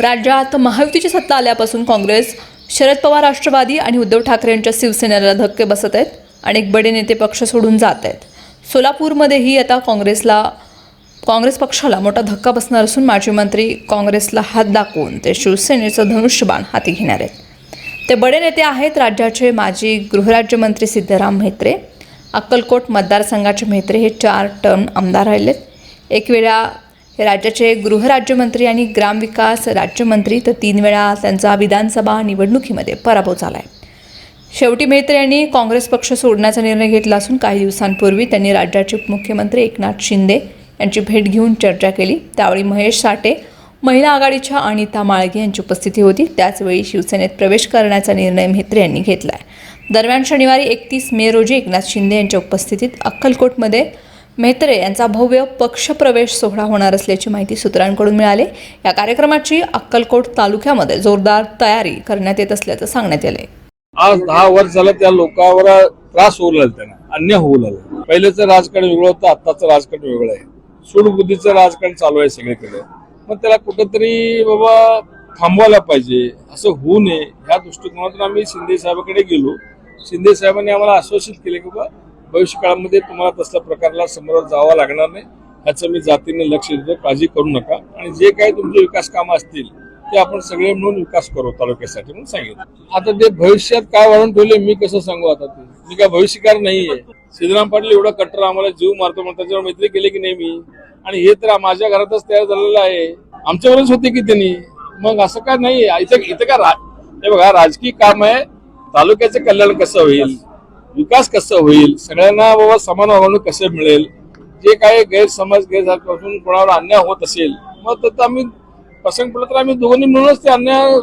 राज्यात महायुतीची सत्ता आल्यापासून काँग्रेस शरद पवार राष्ट्रवादी आणि उद्धव ठाकरे यांच्या शिवसेनेला धक्के बसत आहेत अनेक बडे नेते पक्ष सोडून जात आहेत. सोलापूरमध्येही आता काँग्रेसला काँग्रेस पक्षाला मोठा धक्का बसणार असून माजी मंत्री काँग्रेसला हात दाखवून ते शिवसेनेचं धनुष्यबाण हाती घेणार आहेत. ते बडे नेते आहेत राज्याचे माजी गृहराज्यमंत्री सिद्धराम म्हेत्रे अक्कलकोट मतदारसंघाचे म्हेत्रे हे चार टर्म आमदार राहिलेत. एक वेळा राज्याचे गृहराज्यमंत्री आणि ग्रामविकास राज्यमंत्री तर तीन वेळा त्यांचा विधानसभा निवडणुकीमध्ये पराभव झाला आहे शेवटी मेहत्रे यांनी काँग्रेस पक्ष सोडण्याचा निर्णय घेतला असून काही दिवसांपूर्वी त्यांनी राज्याचे उपमुख्यमंत्री एकनाथ शिंदे यांची भेट घेऊन चर्चा केली. त्यावेळी महेश साठे महिला आघाडीच्या अनिता माळगे यांची उपस्थिती होती. त्याचवेळी शिवसेनेत प्रवेश करण्याचा निर्णय म्हेत्रे यांनी घेतला आहे दरम्यान शनिवारी एकतीस मे रोजी एकनाथ शिंदे यांच्या उपस्थितीत अक्कलकोटमध्ये मेत्रे यांचा भव्य पक्षप्रवेश सोहळा होणार असल्याची माहिती सूत्रांकडून मिळाली. या कार्यक्रमाची अक्कलकोट तालुक्यामध्ये जोरदार तयारी करण्यात येत असल्याचं सांगण्यात आलंय. आज दहा वर्ष झालं त्या लोकांवर त्रास होऊ लागला त्यांना अन्याय होऊ लागला. पहिलेचं राजकारण वेगळं होतं आत्ताचं राजकारण वेगळं आहे. सूडबुद्धीचं राजकारण चालू आहे सगळीकडे. मग त्याला कुठंतरी बाबा थांबवायला पाहिजे असं होऊ नये ह्या दृष्टिकोनातून आम्ही शिंदे साहेबांकडे गेलो. शिंदे साहेबांनी आम्हाला आश्वासित केले की बाबा भविष्य काळामध्ये तुम्हाला तसल्या प्रकारला समोर जावं लागणार नाही. ह्याचं मी जातीने लक्ष देतो. काळजी करू नका. आणि जे काही तुमचे विकास कामं असतील ते आपण सगळे मिळून विकास करू तालुक्यासाठी म्हणून सांगितलं. आता ते भविष्यात काय वाढून ठेवले मी कसं सांगू आता ते? मी काय भविष्यकार नाहीये. सिद्धराम पाटील एवढा कट्टर आम्हाला जीव मारतो म्हणून त्याच्यावर मैत्री केली की नाही मी? आणि हे तर माझ्या घरातच तयार झालेलं आहे. आमच्यावरच होते की त्यांनी? मग असं काय नाही इथं इथं काय हे बघा राजकीय काम आहे. तालुक्याचं कल्याण कसं होईल? विकास कसं होईल? सगळ्यांना बाबा समान वागणूक कसं मिळेल? जे काही गैरसमज गैरसापासून कोणावर अन्याय होत असेल मग तर आम्ही प्रसंग पडला तर आम्ही दोघांनी मिळूनच ते अन्याय